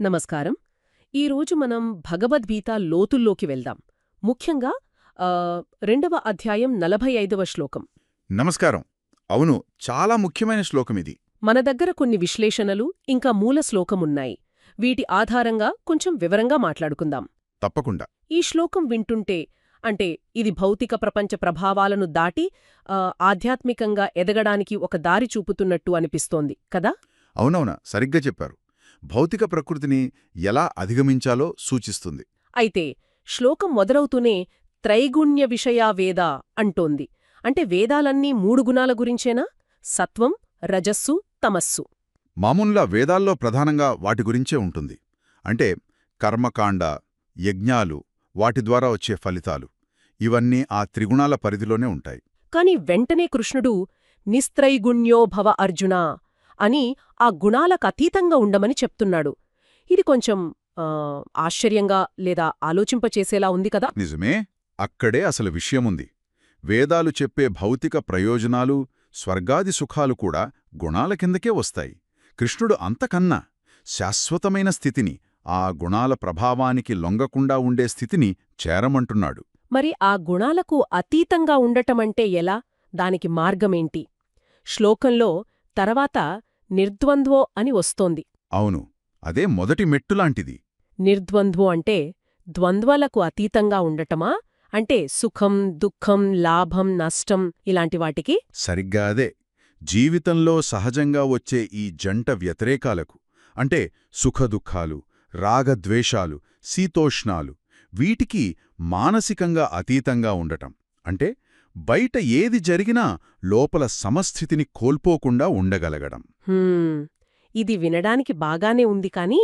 నమస్కారం. ఈరోజు మనం భగవద్గీత లోతుల్లోకి వెళ్దాం. ముఖ్యంగా రెండవ అధ్యాయం నలభై ఐదవ శ్లోకం. నమస్కారం. అవును చాలా ముఖ్యమైన శ్లోకం ఇది. మన దగ్గర కొన్ని విశ్లేషణలు ఇంకా మూల శ్లోకమున్నాయి. వీటి ఆధారంగా కొంచెం వివరంగా మాట్లాడుకుందాం. తప్పకుండా. ఈ శ్లోకం వింటుంటే అంటే ఇది భౌతిక ప్రపంచ ప్రభావాలను దాటి ఆధ్యాత్మికంగా ఎదగడానికి ఒక దారి చూపుతున్నట్టు అనిపిస్తోంది కదా? అవునవునా సరిగ్గా చెప్పారు. భౌతిక ప్రకృతిని ఎలా అధిగమించాలో సూచిస్తుంది. అయితే శ్లోకం మొదలవుతూనే త్రైగుణ్య విషయా వేద అంటోంది. అంటే వేదాలన్నీ మూడు గుణాల గురించేనా? సత్వం రజస్సు తమస్సు. మామూలుగా వేదాల్లో ప్రధానంగా వాటి గురించే ఉంటుంది. అంటే కర్మకాండ యజ్ఞాలు వాటి ద్వారా వచ్చే ఫలితాలు. ఇవన్నీ ఆ త్రిగుణాల పరిధిలోనే ఉంటాయి. కాని వెంటనే కృష్ణుడు నిస్త్రైగుణ్యో భవ అర్జున అని ఆ గుణాలకతీతంగా ఉండమని చెప్తున్నాడు. ఇది కొంచెం ఆశ్చర్యంగా లేదా ఆలోచింపచేసేలా ఉంది కదా? నిజమే. అక్కడే అసలు విషయముంది. వేదాలు చెప్పే భౌతిక ప్రయోజనాలు స్వర్గాది సుఖాలు కూడా గుణాల కిందకే వస్తాయి. కృష్ణుడు అంతకన్నా శాశ్వతమైన స్థితిని ఆ గుణాల ప్రభావానికి లొంగకుండా ఉండే స్థితిని చేరమంటున్నాడు. మరి ఆ గుణాలకు అతీతంగా ఉండటమంటే ఎలా? దానికి మార్గమేంటి? శ్లోకంలో తర్వాత నిర్ద్వంద్వో అని వస్తోంది. అవును అదే మొదటి మెట్టులాంటిది. నిర్ద్వంద్వో అంటే ద్వంద్వలకు అతీతంగా ఉండటమా? అంటే సుఖం దుఃఖం లాభం నష్టం ఇలాంటి వాటికి? సరిగ్గా అదే. జీవితంలో సహజంగా వచ్చే ఈ జంట వ్యతిరేకాలకు అంటే సుఖదుఖాలు రాగద్వేషాలు శీతోష్ణాలు వీటికి మానసికంగా అతీతంగా ఉండటం. అంటే బయట ఏది జరిగినా లోపల సమస్థితిని కోల్పోకుండా ఉండగలగడం. ఇది వినడానికి బాగానే ఉంది కాని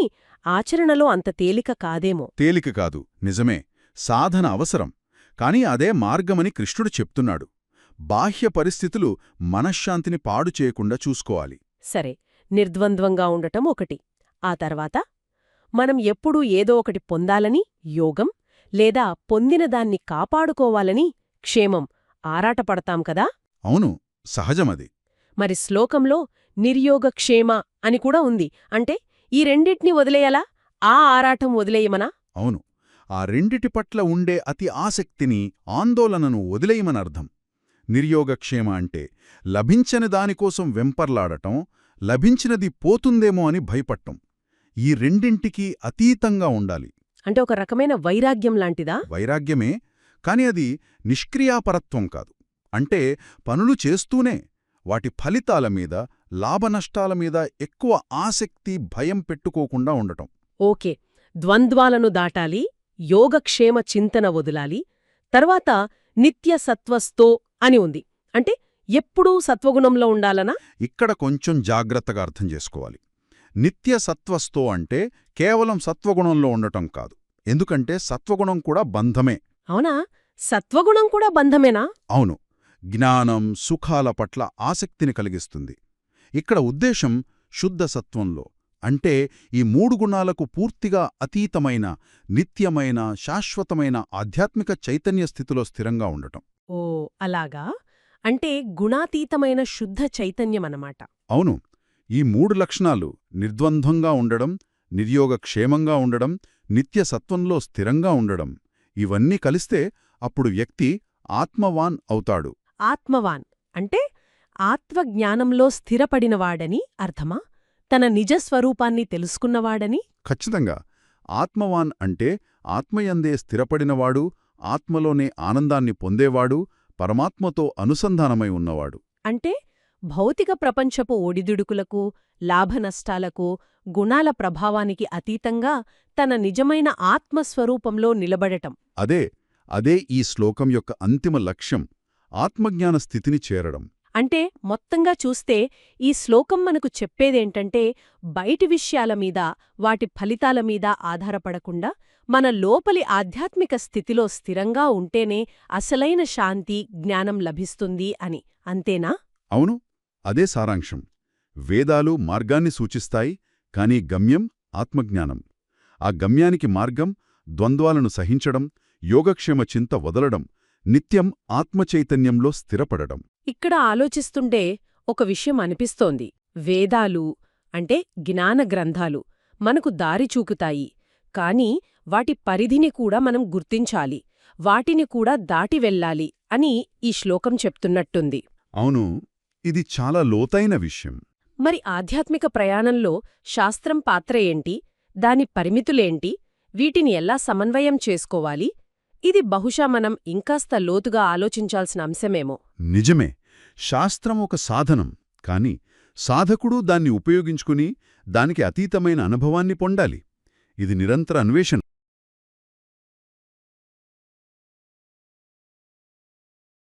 ఆచరణలో అంత తేలిక కాదేమో. తేలిక కాదు. నిజమే. సాధన అవసరం. కాని అదే మార్గమని కృష్ణుడు చెప్తున్నాడు. బాహ్య పరిస్థితులు మనశ్శాంతిని పాడు చేయకుండా చూసుకోవాలి. సరే. నిర్ద్వంద్వంగా ఉండటం ఒకటి. ఆ తర్వాత మనం ఎప్పుడూ ఏదో ఒకటి పొందాలని యోగం లేదా పొందిన దాన్ని కాపాడుకోవాలని క్షేమం. ఆరాటపడతాం కదా? అవును సహజమది. మరి శ్లోకంలో నిర్యోగక్షేమ అని కూడా ఉంది. అంటే ఈ రెండిటిని వదిలేయలా? ఆ ఆరాటం వదిలేయమనా? అవును ఆ రెండిటి పట్ల ఉండే అతి ఆసక్తిని ఆందోళనను వదిలేయమనర్థం. నిర్యోగక్షేమ అంటే లభించని దానికోసం వెంపర్లాడటం లభించినది పోతుందేమో అని భయపట్టం. ఈ రెండింటికీ అతీతంగా ఉండాలి. అంటే ఒక రకమైన వైరాగ్యం లాంటిదా? వైరాగ్యమే కాని అది నిష్క్రియాపరత్వం కాదు. అంటే పనులు చేస్తూనే వాటి ఫలితాల మీద లాభనష్టాల మీద ఎక్కువ ఆసక్తి భయం పెట్టుకోకుండా ఉండటం. ఓకే. ద్వంద్వాలను దాటాలి యోగక్షేమ చింతన వదిలాలి తర్వాత నిత్య సత్వస్తో అని ఉంది. అంటే ఎప్పుడూ సత్వగుణంలో ఉండాలనా? ఇక్కడ కొంచెం జాగ్రత్తగా అర్థం చేసుకోవాలి. నిత్య సత్వస్తో అంటే కేవలం సత్వగుణంలో ఉండటం కాదు. ఎందుకంటే సత్వగుణం కూడా బంధమే. అవునా? సత్వగుణం కూడా బంధమేనా? అవును. జ్ఞానం సుఖాల పట్ల ఆసక్తిని కలిగిస్తుంది. ఇక్కడ ఉద్దేశం శుద్ధ సత్వంలో. అంటే ఈ మూడు గుణాలకు పూర్తిగా అతీతమైన నిత్యమైన శాశ్వతమైన ఆధ్యాత్మిక చైతన్య స్థితిలో స్థిరంగా ఉండటం. ఓ అలాగా? అంటే గుణాతీతమైన శుద్ధ చైతన్యమన్నమాట. అవును. ఈ మూడు లక్షణాలు నిర్ద్వంద్వంగా ఉండడం నిర్యోగక్షేమంగా ఉండడం నిత్య సత్వంలో స్థిరంగా ఉండడం. ఇవన్నీ కలిస్తే అప్పుడు వ్యక్తి ఆత్మవాన్ అవుతాడు. ఆత్మవాన్ అంటే ఆత్మజ్ఞానంలో స్థిరపడినవాడని అర్థమా? తన నిజస్వరూపాన్ని తెలుసుకున్నవాడని? ఖచ్చితంగా. ఆత్మవాన్ అంటే ఆత్మయందే స్థిరపడినవాడు ఆత్మలోనే ఆనందాన్ని పొందేవాడు పరమాత్మతో అనుసంధానమై ఉన్నవాడు. అంటే భౌతిక ప్రపంచపు ఒడిదుడుకులకు లాభనష్టాలకు గుణాల ప్రభావానికి అతీతంగా తన నిజమైన ఆత్మస్వరూపంలో నిలబడటం. అదే అదే ఈ శ్లోకం యొక్క అంతిమ లక్ష్యం ఆత్మజ్ఞాన స్థితిని చేరడం. అంటే మొత్తంగా చూస్తే ఈ శ్లోకం మనకు చెప్పేదేంటంటే బయటి విషయాల మీద వాటి ఫలితాల మీద ఆధారపడకుండా మన లోపలి ఆధ్యాత్మిక స్థితిలో స్థిరంగా ఉంటేనే అసలైన శాంతి జ్ఞానం లభిస్తుంది అని. అంతేనా? అవును. అదే సారాంశం. వేదాలు మార్గాన్ని సూచిస్తాయి కానీ గమ్యం ఆత్మజ్ఞానం. ఆ గమ్యానికి మార్గం ద్వంద్వాలను సహించడం యోగక్షేమ చింత వదలడం నిత్యం ఆత్మచైతన్యంలో స్థిరపడడం. ఇక్కడ ఆలోచిస్తుంటే ఒక విషయం అనిపిస్తోంది. వేదాలు అంటే జ్ఞాన గ్రంథాలు మనకు దారి చూపుతాయి కాని వాటి పరిధిని కూడా మనం గుర్తించాలి వాటిని కూడా దాటి వెళ్ళాలి అని ఈ శ్లోకం చెప్తున్నట్టుంది. అవును. ఇది చాలా లోతైన విషయం. మరి ఆధ్యాత్మిక ప్రయాణంలో శాస్త్రం పాత్ర ఏంటి? దాని పరిమితులేంటి? వీటిని ఎలా సమన్వయం చేసుకోవాలి? ఇది బహుశా మనం ఇంకాస్త లోతుగా ఆలోచించాల్సిన అంశమేమో. నిజమే. శాస్త్రం ఒక సాధనం. కాని సాధకుడు దాన్ని ఉపయోగించుకుని దానికి అతీతమైన అనుభవాన్ని పొందాలి. ఇది నిరంతర అన్వేషణ.